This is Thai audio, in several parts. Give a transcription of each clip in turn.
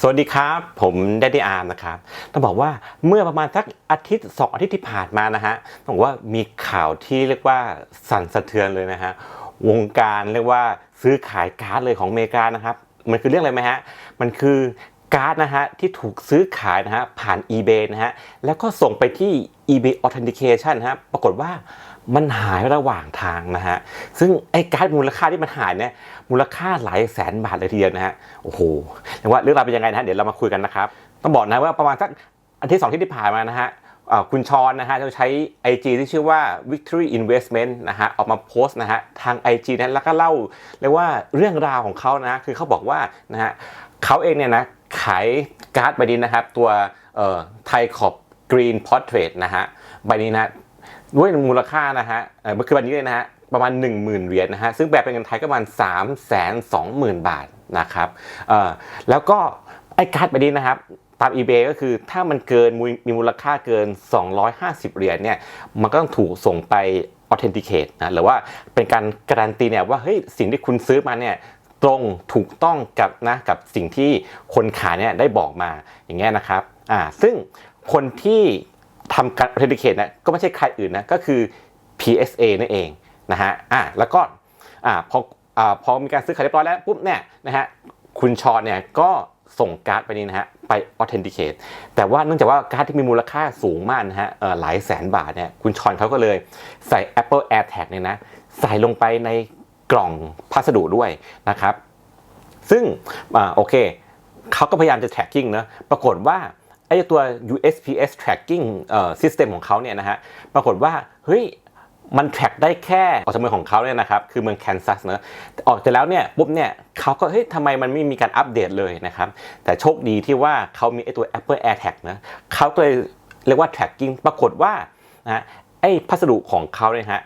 สวัสดีครับ ผมแดดดี้อาร์มนะครับต้องบอกว่าเมื่อประมาณสักอาทิตย์สองอาทิตย์ที่ผ่านมานะฮะต้องบอกว่ามีข่าวที่เรียกว่าสั่นสะเทือนเลยนะฮะวงการเรียกว่าซื้อขายการ์ดเลยของอเมริกานะครับ มันคือเรื่องอะไรไหมฮะมันคือการ์ดนะฮะที่ถูกซื้อขายนะฮะผ่าน eBay นะฮะแล้วก็ส่งไปที่ eBay Authentication นะฮะปรากฏว่า มันหายระหว่างทางนะฮะ ซึ่งไอ้การ์ดมูลค่าที่มันหายเนี่ย มูลค่าหลายแสนบาทเลยทีเดียวนะฮะ โอ้โหเรียกว่าเรื่องราวเป็นยังไงนะฮะ เดี๋ยวเรามาคุยกันนะครับ ต้องบอกนะว่าประมาณสักอาทิตย์สองอาที่ที่ผ่านมานะฮะคุณชอนนะฮะจะใช้ IG ที่ชื่อว่า Victory Investment นะฮะออกมาโพสต์นะฮะทาง IG นั้นแล้วก็เล่าเรียกว่าเรื่องราวของเขานะคือเขาบอกว่านะฮะเขาเองเนี่ยนะขายการ์ดใบนี้นะครับ ตัวไทยขอบกรีนพอร์เทรตนะฮะใบนี้นะ ด้วยมูลค่านะฮะเอ่อคือใบนี้เลยนะฮะประมาณ 10,000เหรียญนะฮะซึ่งแปลเป็นเงินไทยก็ประมาณ 3 2 0 0 0 0 บาทนะครับเออแล้วก็ไอ้การ์ดใบนี้นะครับตาม eBay ก็คือถ้ามันเกินมูลมีมูลค่าเกิน 250 เหรียญเนี่ยมันก็ต้องถูกส่งไป authenticate นะหรือว่าเป็นการการันตีเนี่ยว่าเฮ้ยสิ่งที่คุณซื้อมาเนี่ยตรงถูกต้องกับนะกับสิ่งที่คนขายเนี่ยได้บอกมาอย่างเงี้ยนะครับอ่าซึ่งคนที่ ทำการ authenticate นะก็ไม่ใช่ใครอื่นนะก็คือ PSA นั่นเองนะฮะอ่าแล้วก็อ่าพออ่าพอมีการซื้อขายเรียบร้อยแล้วปุ๊บเนี่ยนะฮะคุณชอนเนี่ยก็ส่งการ์ดไปนี้นะฮะไป authenticate แต่ว่าเนื่องจากว่าการ์ดที่มีมูลค่าสูงมากนะฮะเอ่อหลายแสนบาทเนี่ยคุณชอนเขาก็เลยใส่ Apple AirTag เนี่ยนะใส่ลงไปในกล่องพัสดุด้วยนะครับ ซึ่งอ่าโอเคเขาก็พยายามจะ tracking นะปรากฏว่า ไอ้ตัว USPS tracking เอ่อ system ของเขาเนี่ยนะฮะ ปรากฏว่า เฮ้ย มัน track ได้แค่ออกจากเมืองของเขาเนี่ยนะครับ คือเมืองแคนซัสเนอะออกจากแล้วเนี่ย ปุ๊บเนี่ยเขาก็ เฮ้ยทำไมมันไม่มีการอัปเดตเลยนะครับ แต่โชคดีที่ว่าเขามีไอ้ตัว Apple AirTag นะเขาก็เลยเรียกว่า tracking ปรากฏว่านะไอ้พัสดุของเขาเนี่ยฮะ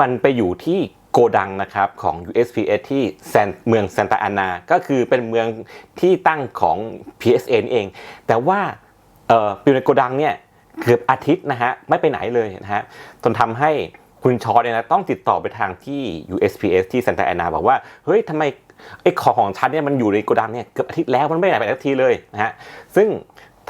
มันไปอยู่ที่โกดังนะครับของ USPS ที่แซนเมืองซานตาอานา ก็คือเป็นเมืองที่ตั้งของ PSA นี่เอง แต่ว่า อยู่ในโกดังเนี่ยเกือบอาทิตย์นะฮะไม่ไปไหนเลยนะฮะจนทำให้คุณชอตเนี่ยนะต้องติดต่อไปทางที่ USPS ที่ซานตาอานาบอกว่าเฮ้ยทำไมไอ้ของของฉันเนี่ยมันอยู่ในโกดังเนี่ยเกือบอาทิตย์แล้วมันไม่ไหนไปสักทีเลยนะฮะซึ่ง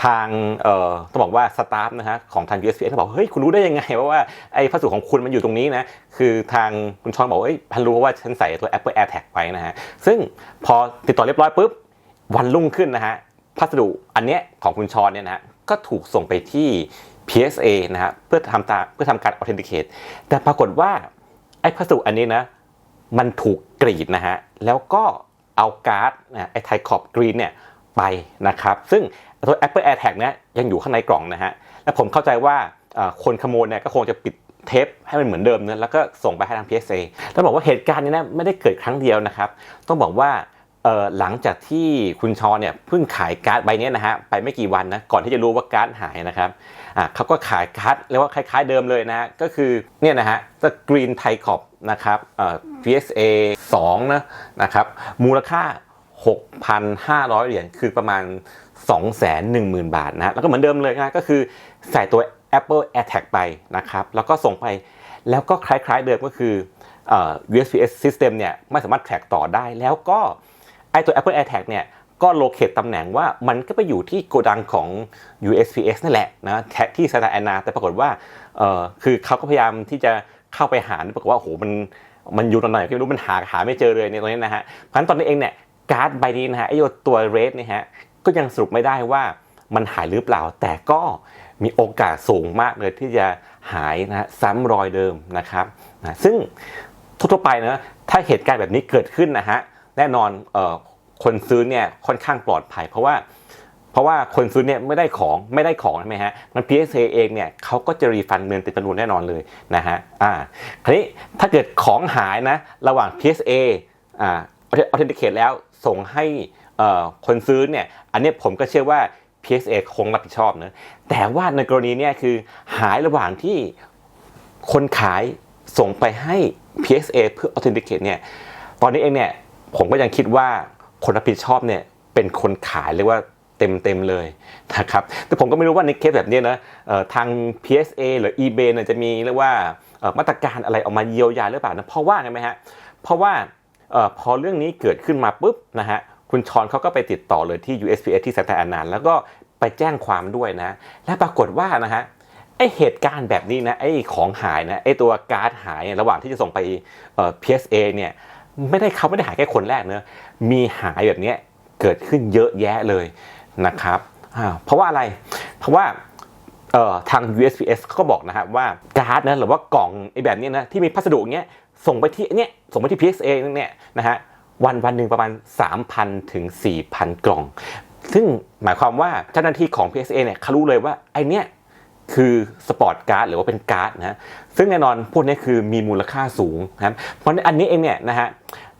ทางเอ่อต้องบอกว่าสตาฟนะฮะของทาง USPS เขาบอกเฮ้ยคุณรู้ได้ยังไงว่าว่าไอ้พัสดุของคุณมันอยู่ตรงนี้นะคือทางคุณชอนบอกเฮ้ยพันรู้ว่าฉันใส่ตัว Apple AirTag ไว้นะฮะซึ่งพอติดต่อเรียบร้อยปุ๊บวันรุ่งขึ้นนะฮะ พัสดุอันเนี้ยของคุณชอนเนี่ยนะฮะก็ถูกส่งไปที่ PSA นะฮะเพื่อทำตาเพื่อทำการ authenticate แต่ปรากฏว่าไอ้พัสดุอันนี้นะมันถูกกรีดนะฮะแล้วก็เอาการ์ดนะไอ้ไทคอบกรีนเนี่ยไปนะครับซึ่งตัว Apple AirTag เนี่ยยังอยู่ข้างในกล่องนะฮะและผมเข้าใจว่าคนขโมยเนี่ยก็คงจะปิดเทปให้มันเหมือนเดิมนะแล้วก็ส่งไปให้ทาง PSA แล้วบอกว่าเหตุการณ์นี้นะไม่ได้เกิดครั้งเดียวนะครับ ต้องบอกว่า หลังจากที่คุณชอเนี่ยเพิ่งขายการ์ดใบนี้นะฮะไปไม่กี่วันนะก่อนที่จะรู้ว่าการ์ดหายนะครับอะเขาก็ขายการ์ดเรียกว่าคล้าย ๆ เดิมเลยนะฮะก็คือเนี่ยนะฮะจะกรีนไทคอบนะครับเอ่อ PSA 2นะนะครับมูลค่า 6,500 เหรียญคือประมาณ 210,000 บาทนะแล้วก็เหมือนเดิมเลยนะก็คือใส่ตัว Apple AirTag ไปนะครับแล้วก็ส่งไปแล้วก็คล้าย ๆ เดิมก็คืออ USPS system เนี่ยไม่สามารถ track ต่อได้แล้วก็ ไอตัว Apple AirTag เนี่ยก็โลเคตตำแหน่งว่ามันก็ไปอยู่ที่โกดังของ USPS นั่นแหละนะแท็กที่ซานตาแอนนาแต่ปรากฏว่าเออคือเขาก็พยายามที่จะเข้าไปหาปรากฏว่าโอ้โหมันมันอยู่ตรงไหนก็ไม่รู้มันหาหาไม่เจอเลยในตรงนี้นะฮะเพราะฉะนั้นตอนนี้เองเนี่ยการ์ดใบนี้นะฮะไอ้ตัวเรดเนี่ยฮะก็ยังสรุปไม่ได้ว่ามันหายหรือเปล่า แต่ก็มีโอกาสสูงมากเลยที่จะหายนะฮะซ้ำรอยเดิมนะครับนะซึ่งทั่วไปนะถ้าเหตุการณ์แบบนี้เกิดขึ้นนะฮะ แน่นอนเอ่อคนซื้อเนี่ยค่อนข้างปลอดภัย เพราะว่าเพราะว่าคนซื้อเนี่ยไม่ได้ของไม่ได้ของใช่ไหมฮะมัน PSA เองเนี่ยเขาก็จะรีฟันเงินเป็นจำนวนแน่นอนเลยนะฮะอ่าคราวนี้ถ้าเกิดของหายนะระหว่าง PSA อ่า authenticate แล้วส่งให้อ่อคนซื้อเนี่ยอันนี้ผมก็เชื่อว่า PSA คงรับผิดชอบนะแต่ว่าในกรณีเนี่ยคือหายระหว่างที่คนขายส่งไปให้ PSA เพื่อ authenticate เนี่ย ตอนนี้เองเนี่ย ผมก็ยังคิดว่าคนรับผิดชอบเนี่ยเป็นคนขายเรียกว่าเต็มเต็มๆเลยนะครับ แต่ผมก็ไม่รู้ว่าในเคสแบบนี้นะทาง PSA หรือ eBay เนี่ยจะมีเรียกว่ามาตรการอะไรออกมาเยียวยาหรือเปล่านะเพราะว่าไงไหมฮะเพราะว่าออพอเรื่องนี้เกิดขึ้นมาปุ๊บนะฮะคุณชอนเขาก็ไปติดต่อเลยที่ USPS ที่ซานตาอานาแล้วก็ไปแจ้งความด้วยนะ และปรากฏว่านะฮะไอเหตุการณ์แบบนี้นะไอของหายนะไอตัวการ์ดหายระหว่างที่จะส่งไปออ PSA เนี่ย ไม่ได้เขาไม่ได้หายแค่คนแรกเนะมีหายแบบนี้เกิดขึ้นเยอะแยะเลยนะครับเพราะว่าอะไร เพราะว่าทาง USPS เขาก็บอกนะฮะว่าการ์ดนะหรือว่ากล่องไอแบบนี้นะที่มีพัสดุเงี้ยส่งไปที่เนี้ยส่งไปที่ PSA เนี่ยนะฮะวันวันหนึ่งประมาณ 3,000 ถึง 4,000 กล่อง ซึ่งหมายความว่าเจ้าหน้าที่ของ PSA เนี่ยเขารู้เลยว่าไอเนี้ย คือสปอร์ตการ์ดหรือว่าเป็นการ์ดนะซึ่งแน่นอนพวกนี้คือมีมูลค่าสูงนะครับเพราะอันนี้เองเนี่ยนะฮะ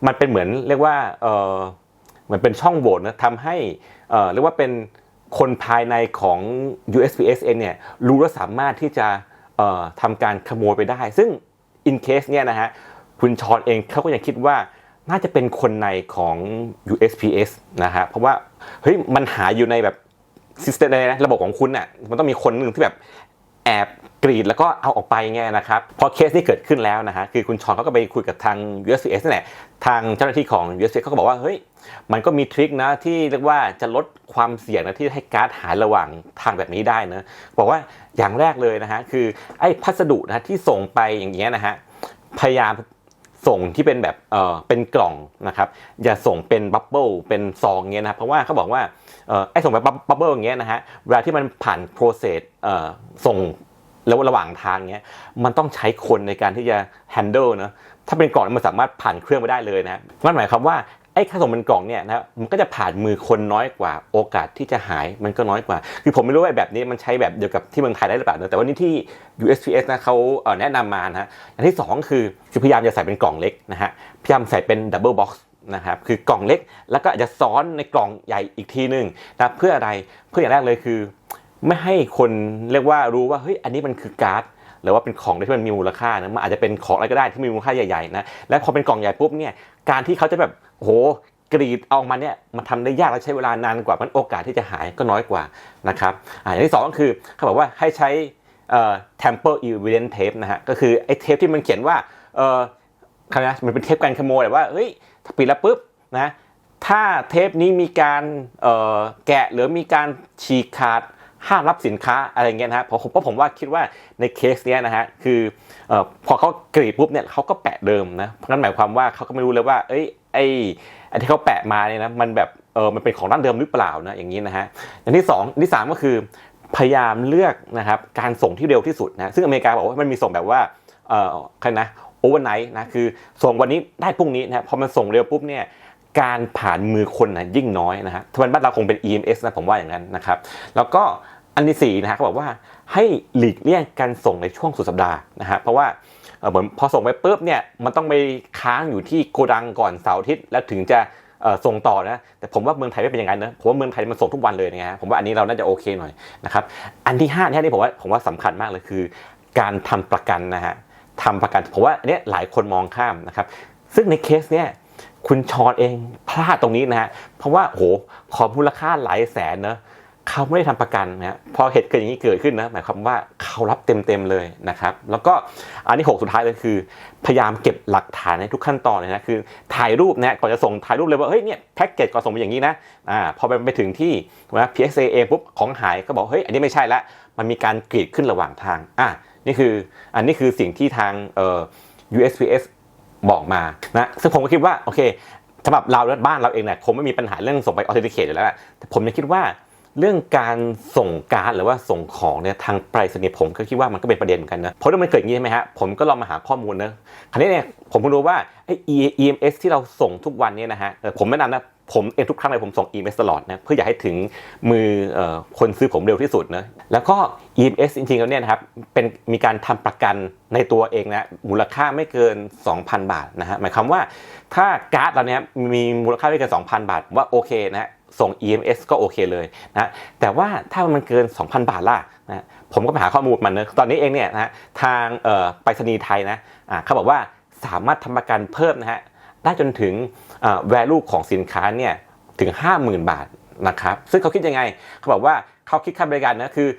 มันเป็นเหมือนเรียกว่าเออเหมือนเป็นช่องโหว่นะทำให้เออเรียกว่าเป็นคนภายในของ USPS เองเนี่ยรู้และสามารถที่จะเอ่อทำการขโมยไปได้ ซึ่ง in case เนี่ยนะฮะคุณชอนเองเขาก็ยังคิดว่าน่าจะเป็นคนในของ USPS นะฮะเพราะว่าเฮ้ยมันหาอยู่ในแบบ ซิสเต็มในระบบของคุณน่ะมันต้องมีคนหนึ่งที่แบบแอบกรีดแล้วก็เอาออกไปไงนะครับ พอเคสนี้เกิดขึ้นแล้วนะฮะคือคุณชอนเขาก็ไปคุยกับทาง USPS นั่นแหละทางเจ้าหน้าที่ของ USPS เขาก็บอกว่าเฮ้ยมันก็มีทริคนะที่เรียกว่าจะลดความเสี่ยงนะที่ให้การ์ดหายระหว่างทางแบบนี้ได้นะบอกว่าอย่างแรกเลยนะฮะคือไอ้พัสดุนะที่ส่งไปอย่างเงี้ยนะฮะพยายามส่งที่เป็นแบบเออเป็นกล่องนะครับอย่าส่งเป็นบับเบิลเป็นซองเงี้ยนะเพราะว่าเขาบอกว่า ไอ้ส่งแบบบับเบิ้ลอย่างเงี้ยนะฮะเวลาที่มันผ่านโปรเซสส่งแล้วระหว่างทางเงี้ยมันต้องใช้คนในการที่จะ handle นะถ้าเป็นกล่องมันสามารถผ่านเครื่องไปได้เลยนะนั่นหมายความว่าไอ้ค่าส่งเป็นกล่องเนี่ยนะมันก็จะผ่านมือคนน้อยกว่าโอกาสที่จะหายมันก็น้อยกว่า คือผมไม่รู้ว่าแบบนี้มันใช้แบบเดียวกับที่เมืองไทยได้หรือเปล่านะแต่ว่านี่ที่ USPS นะเขาเแนะนำมานะฮะอย่างที่สองคือคือพยายามจะใส่เป็นกล่องเล็กนะฮะพยายามใส่เป็นดับเบิลบ็อกซ์ นะครับคือกล่องเล็กแล้วก็อาจจะซ้อนในกล่องใหญ่อีกทีหนึ่งนะเพื่ออะไรเพื่ออย่างแรกเลยคือ ไม่ให้คนเรียกว่ารู้ว่าเฮ้ยอันนี้มันคือการ์ดหรือว่าเป็นของที่มันมีมูลค่านะมันอาจจะเป็นของอะไรก็ได้ที่มีมูลค่าใหญ่ๆนะและพอเป็นกล่องใหญ่ปุ๊บเนี่ยการที่เขาจะแบบโหกรีดเอามาเนี่ยมันทำได้ยากและใช้เวลานานกว่ามันโอกาสที่จะหายก็น้อยกว่านะครับอ่าอย่างที่สองก็คือเขาบอกว่าให้ใช้เอ่อ tamper evidence tape นะฮะก็คือไอ้เทปที่มันเขียนว่าเออคณะมันเป็นเทปการขโมยแต่ว่าเฮ้ย ปิดแล้วปุ๊บนะถ้าเทปนี้มีการแกะหรือมีการฉีกขาดห้ามรับสินค้าอะไรเงี้ยนะฮะเพราะผมเพราะผมว่าคิดว่าในเคสเนี้ยนะฮะคืออพอเขากรีดปุ๊บเนี่ยเขาก็แปะเดิมนะเพราะงั้นหมายความว่าเขาก็ไม่รู้เลยว่าเอ้ยไอ้ไอ้ที่เขาแปะมาเนี่ยนะมันแบบเออมันเป็นของดั้งเดิมหรือเปล่านะอย่างนี้นะฮะอย่างที่สองที่สามก็คือพยายามเลือกนะครับการส่งที่เร็วที่สุดนะซึ่งอเมริกาบอกว่ามันมีส่งแบบว่าเออใครนะ โอเวอร์ไนท์นะคือส่งวันนี้ได้พรุ่งนี้นะพอมันส่งเร็วปุ๊บเนี่ยการผ่านมือคนนะยิ่งน้อยนะฮะถ้ามันบ้านเราคงเป็น EMS นะผมว่าอย่างนั้นนะครับแล้วก็อันที่สี่นะฮะเขาบอกว่าให้หลีกเลี่ยงการส่งในช่วงสุดสัปดาห์นะฮะเพราะว่าเหมือนพอส่งไปปุ๊บเนี่ยมันต้องไปค้างอยู่ที่โกดังก่อนเสาร์อาทิตย์แล้วถึงจะส่งต่อนะแต่ผมว่าเมืองไทยไม่เป็นอย่างนั้นนะผมว่าเมืองไทยมันส่งทุกวันเลยนะฮะผมว่าอันนี้เราน่าจะโอเคหน่อยนะครับอันที่ห้าเนี่ยนี่ผมว่าผมว่าสำคัญมากเลยคือ การทำประกันนะฮะ ทำประกันผมว่าอันเนี้ยหลายคนมองข้ามนะครับ ซึ่งในเคสเนี้ยคุณชอนเองพลาดตรงนี้นะฮะเพราะว่าโอ้โหขอมูลค่าหลายแสนเนอะเขาไม่ได้ทำประกันนะฮะพอเหตุเกิดอย่างนี้เกิดขึ้นนะหมายความว่าเขารับเต็มๆเลยนะครับ แล้วก็อันที่หกสุดท้ายเลยคือ พยายามเก็บหลักฐานในทุกขั้นตอนเลยนะคือถ่ายรูปนะก่อนจะส่งถ่ายรูปเลยว่าเฮ้ยเนี่ยแพ็กเกจก่อนส่งไปอย่างนี้นะอ่าพอไปไปถึงที่นะ PSA เองปุ๊บของหายก็บอกเฮ้ยอันนี้ไม่ใช่ละมันมีการกรีดขึ้นระหว่างทางอะ นี่คืออันนี้คือสิ่งที่ทางเอ่อ USPS บอกมานะซึ่งผมก็คิดว่าโอเคสำหรับเราและบ้านเราเองเนี่ยคงไม่มีปัญหาเรื่องส่งไปออเทนติเคทอยู่แล้วแหละแต่ผมยังคิดว่าเรื่องการส่งการดหรือว่าส่งของเนี่ยทางไปรษณีย์ผมก็คิดว่ามันก็เป็นประเด็นเหมือนกันนะเพราะถ้ามันเกิดอย่างนี้ใช่ไหมฮะผมก็ลองมาหาข้อมูลนะคราวนี้เนี่ยผมเพิ่งรู้ว่าไอ้ EMS ที่เราส่งทุกวันเนี่ยนะฮะเออผมไม่นานนะ ผมเองทุกครั้งเลยผมส่ง EMS ตลอดนะเพื่ออยากให้ถึงมือคนซื้อผมเร็วที่สุดนะแล้วก็ EMS จริงๆแล้วเนี่ยนะครับเป็นมีการทำประกันในตัวเองนะมูลค่าไม่เกิน 2,000 บาทนะฮะหมายความว่าถ้าการ์ดเราเนี่ยมีมูลค่าไม่เกิน 2,000 บาทว่าโอเคนะส่ง EMS ก็โอเคเลยนะแต่ว่าถ้ามันเกิน 2,000 บาทล่ะนะผมก็ไปหาข้อมูลมันนะตอนนี้เองเนี่ยนะทางไปรษณีย์ไทยนะเขาบอกว่าสามารถทำประกันเพิ่มนะฮะได้จนถึง value ของสินค้าเนี่ยถึง 50,000 บาทนะครับซึ่งเขาคิดยังไงเขาบอกว่าเขาคิดค่าบริการนะคือ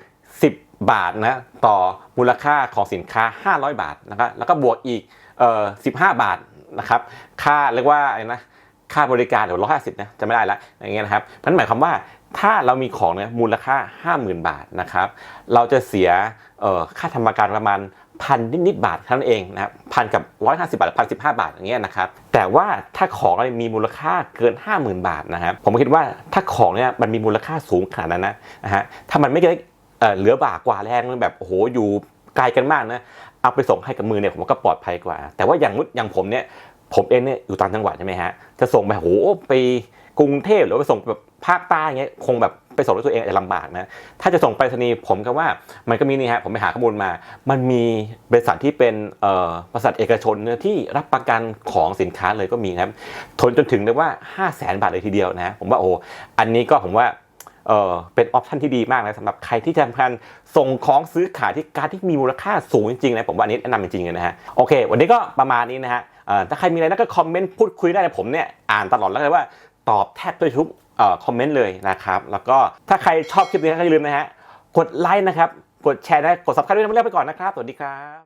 10 บาทนะต่อมูลค่าของสินค้า 500 บาทนะครับแล้วก็บวกอีกเอ่อ15 บาทนะครับค่าเรียกว่าอะไรนะค่าบริการเดี๋ยวร้อยห้าสิบนะจะไม่ได้ละอย่างเงี้ยนะครับนั่นหมายความว่าถ้าเรามีของเนี่ยมูลค่า 50,000 บาทนะครับเราจะเสียเอ่อค่าธรรมการประมาณ พันนิดๆบาทเท่านั้นเองนะครับพันกับร้อยห้าสิบาทพันสิบห้าบาทอย่างเงี้ยนะครับแต่ว่าถ้าของอะไรมีมูลค่าเกิน 50,000 บาทนะครับผมคิดว่าถ้าของเนี่ยมันมีมูลค่าสูงขนาดนั้นนะนะฮะถ้ามันไม่ได้เหลือบากกว่าแรงแบบโอ้โหอยู่ไกลกันมากนะเอาไปส่งให้กับมือเนี่ยผมว่าก็ปลอดภัยกว่า แต่ว่าอย่างมุดอย่างผมเนี่ยผมเองเนี่ยอยู่ต่างจังหวัดใช่ไหมฮะจะส่งไปโหไปกรุงเทพหรือไปส่งแบบภาคใต้เงี้ยคงแบบ ไปส่งด้วยตัวเองอาจจะลำบากนะถ้าจะส่งไปรษณีย์ผมก็ว่ามันก็มีนี่ฮะผมไปหาข้อมูลมา มันมีบริษัทที่เป็นบริษัทเอกชนที่รับประกันของสินค้าเลยก็มีครับทนจนถึงเรียกว่า 5 0 0แสนบาทเลยทีเดียวนะผมว่าโอ้อันนี้ก็ผมว่าเออเป็นออปชันที่ดีมากนะสำหรับใครที่จะทำการส่งของซื้อขายที่การที่มีมูลค่าสูงจริงๆนะผมว่านี้แนะนำจริงๆเลยนะฮะโอเค วันนี้ก็ประมาณนี้นะฮะถ้าใครมีอะไรก็คอมเมนต์พูดคุยได้นะผมเนี่ยอ่านตลอดแล้วเลยว่าตอบแทบทุก คอมเมนต์เลยนะครับ แล้วก็ถ้าใครชอบคลิปนี้ก็อย่าลืมนะฮะ กดไลค์นะครับ กดแชร์นะ กดซับสไครต์ด้วยนะเรียกไปก่อนนะครับ สวัสดีครับ